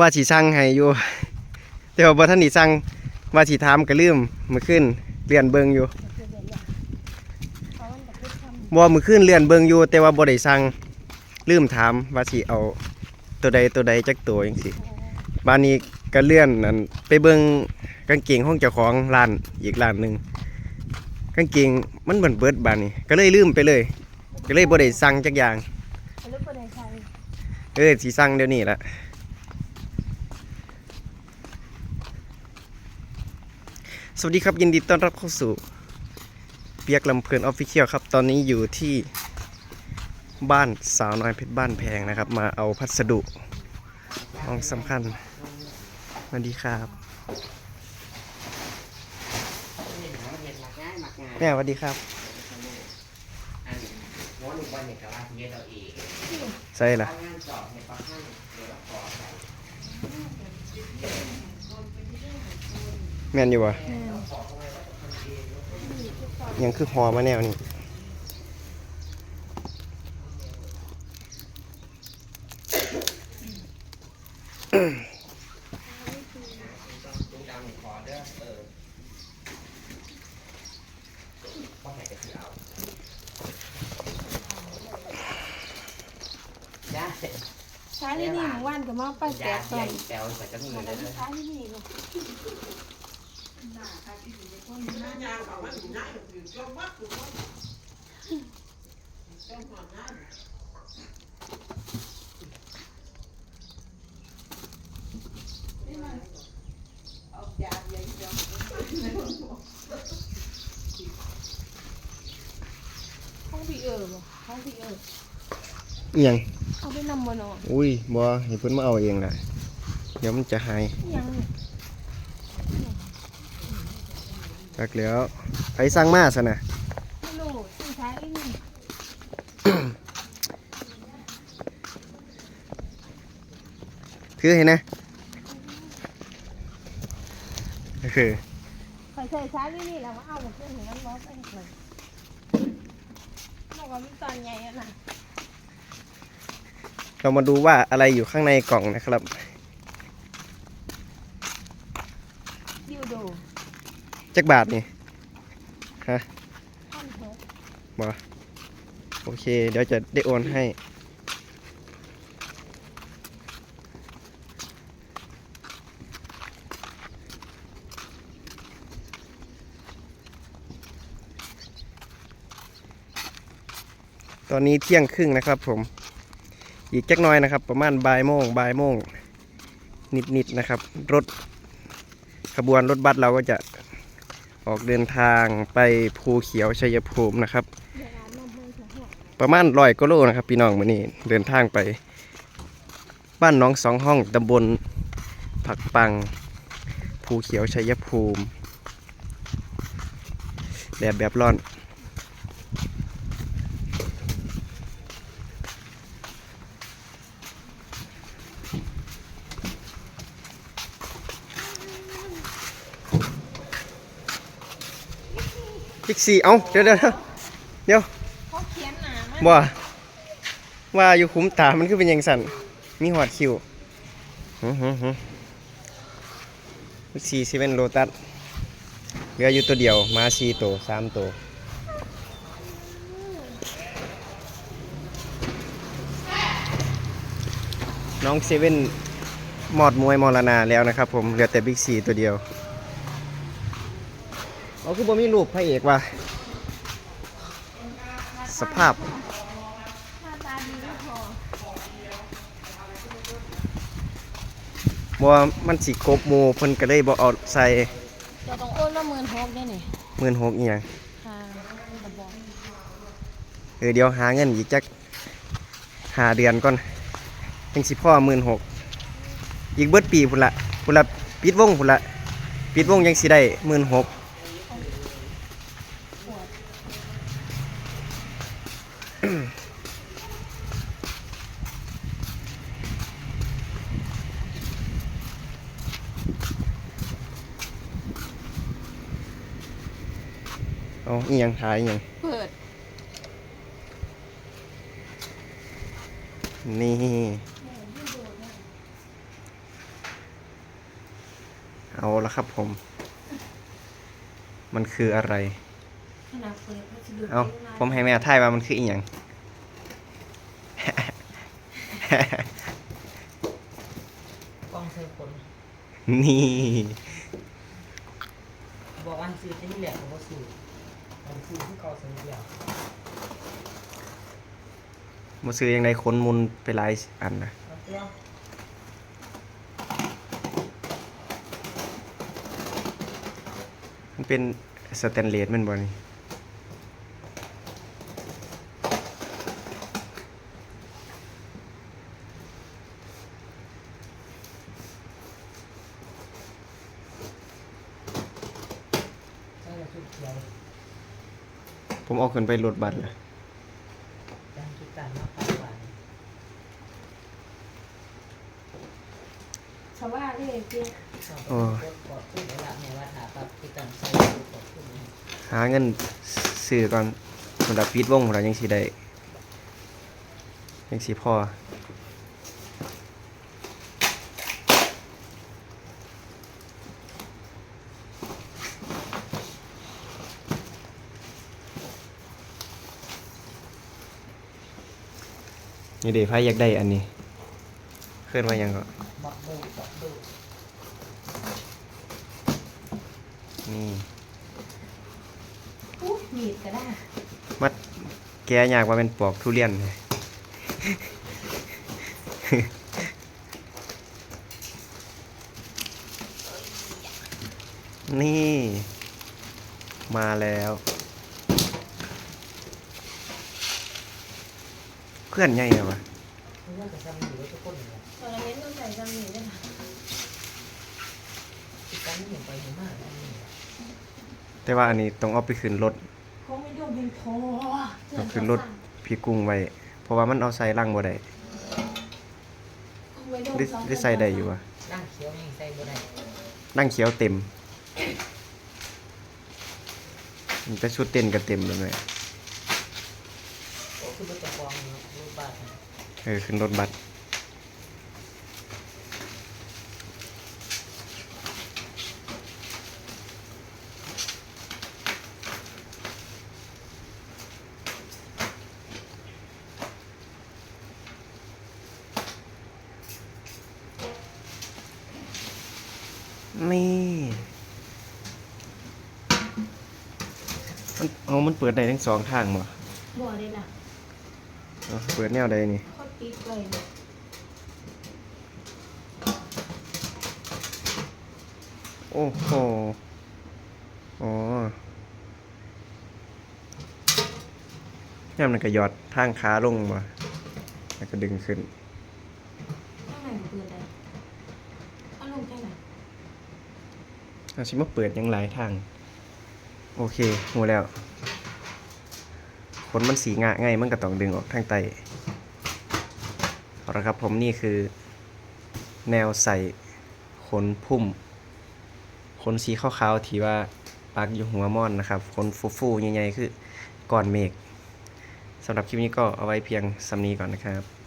ว่าสิสั่งให้อยู่แต่ว่าบ่ทันได้สั่งว่าสิถามก็ลืมมื้อคืนเลื่อนเบิ่งอยู่เพราะมันจะขึ้นทำบ่มื้อคืนเลื่อนเบิ่งอยู่ แต่ว่าบ่ได้สั่งลืมถามว่าสิเอาตัวใดตัวใดจักตัวจังซี่บ้านนี้ก็เลื่อนนั่นไปเบิ่งกางเกงของเจ้าของร้านอีกร้านหนึงกางเกงมันเบิ่นเบิดบ้านนี้ก็เลยลืมไปเลย ก็เลยบ่ได้สั่งจักอย่างหรือประเด็นใครเออสิสั่งเดี๋ยวนี้ละ สวัสดีครับยินดีต้อนรับเข้าสู่เปียกลำเพลินออฟฟิเชียลครับ ตอนนี้อยู่ที่บ้านสาวน้อยเพชรบ้านแพงนะครับ มาเอาพัสดุของสำคัญสวัสดีครับแม่สวัสดีครับอันหมอหนุ่มวันเนี่ยกับว่าเฮ็ดเอาเองใส่ละอางานอยวเราขอใส่แม่นอ ยู่วะยังคือหอมาแนวนี้ลุงดำขอเด้อเออพ่อแม่จะคือเอาจ้าใช้ที่นี่หมู่บ้านก็มาไปแจยากตใหอญ่นแปลวใส่จะมี มาเลยใช้ที่นี่ก็ห้องพี่เออบ่ห้องพี่เอออิหยังเอาไปนำบ่เนาะอุ้ยบ่ให้เพิ่นมาเอาเองแหละเดี๋ยวมันจะหาย ยัง เนี่ยตักแล้วไผสั่งมาซะนะไม่รู้ต้องใช้ที่นี่คือเห็นนะคือคอยใส่ใช้ที่นี่แล้วมาเอาหมดเพื่อนถึงนั้นร้อนไปเลยบอกว่ามันตอนใหญ่อะนะเรามาดูว่าอะไรอยู่ข้างในกล่องนะครับ ดิวโด จักบาทนี่ท่อนหกโอเค เดี๋ยวจะได้โอนให้ ตอนนี้เที่ยงครึ่งนะครับผม อีกจักหน้อยนะครับ ประมาณบ่ายโมงบ่ายโมงนิดๆนะครับ รถขบวนรถบัสเราก็จะ ออกเดินทางไปภูเขียวชัยภูมินะครับเดี๋ยวร้านนมให้เถอะประมาณร้อยกิโลนะครับ พี่น้องมื้อนี้เดินทางไป บ้านหน้องสองห้องตำบลผักปังภูเขียวชัยภูมิแดดแบบร้อน พิกซี่เอ้าเดี๋ยวเดี๋ยวเดี๋ยวเขาเขียนหนามากบ่ว่าอยู่คุ้มตา มันคือเป็นหยังสั่นมีหอดคิวหือหือหือสี่เซเว่นโลตัสเหลืออยู่ตัวเดียว มาสี่ตัวสามตัวน้องเซเว่นหมอดมวยมรณาแล้วนะครับผม เหลือแต่บิ๊กซีตัวเดียว เขาคือบ่มีรูปพระเอกว่ะสภาพหอบ่มันสิครบหมู่เพิ่นก็เลยบ่เอาใส่จะต้องโอนละหมื่นหกได้นี่16,000อีหยังค่ะเออเดี๋ยวหาเงินอีกจักหาเดือนก่อนยังสิพ่อมื่นหกอีกเบิดปีพุ่นละพุ่นละปิดวงพุ่นละปิดวงยังสิได้มื่นหก วดอาอียังทายอีหยังเปิดนี่เอาละครับผม มันคืออะไร ขนาดเปิดพัสดุเอาผมให้แม่ทายว่ามันคืออีหยังกล้องเสื้อคนนี่ บอกว่าซื้อที่แหลกผมก็ซื้อผมซื้อที่เก่าซื้อเดียวมาซื้อยังไงค้นมุนไปหลายอันนะเอาเที่ยวมันเป็นสแตนเลสแมันบ่นี่ ใช่ชุดเขียว ผมเอาขึ้นไปรถบัสเลยจำชุดการมากไปกว่าชาวบ้านนี่เพียงโอ้กดขึ้นแล้วในวัดหาปั๊บที่ตั้งใส่กดขึ้นหาเงินซื้อก่อนสำหรับปิดวงเรายังสิได้ยังสิพอ นี่เดี๋ยวพายอยากได้อันนี้เคลื่อนมายังก็บักเบิ้ลบักเบิ้ลนี่ปุ๊บมีดก็ได้มัดแกอยากว่าเป็นปอกทุเรียนเลยนี่ มาแล้ว พื่อนไงวะเลยวะตอนนี้ต้องใส่จำหนีด้วยค่ะแล้วนี่แต่ว่าอันนี้ต้องเอาไปขึ้นรถคงไม่โดนเป็นโทเอาขึ้นรถพี่กุ้งไว้ เพราะว่ามันเอาใส่ลังบ่ได้คงไม่โดนได้ได้ใส่ได้อยู่วะนั่งเขียวยังใส่บ่ได้นั่งเขียวเต็มมันไปชุดเต้นก็เต็มเลยแม่ ออ ขึ้นรถบัสนี่มันเอามันเปิดได้ทั้งสองทางบ่บ่ได้ล่ะเอาเปิดแนวใดนี่ เขาติดไว้เนี่ยโอ้โห อ๋อย่ามนั่นก็หยอดทางขาลงมาแล้วก็ดึงขึ้นข้างในมันเปิดได้เอาลงแค่ไหนเอาชิมาเปิดหยังหลายทาง โอเคหูแล้วขนมันสีงะไงมันก็ต้องดึงออกทางไต เอาละครับผมนี่คือแนวใส่ขนพุ่ม ขนสีขาวๆที่ว่าปักอยู่หัวม่อนนะครับ ขนฟูๆใหญ่ๆคือก่อนเมฆสำหรับคลิปนี้ก็เอาไว้เพียงสำนี้ก่อนนะครับ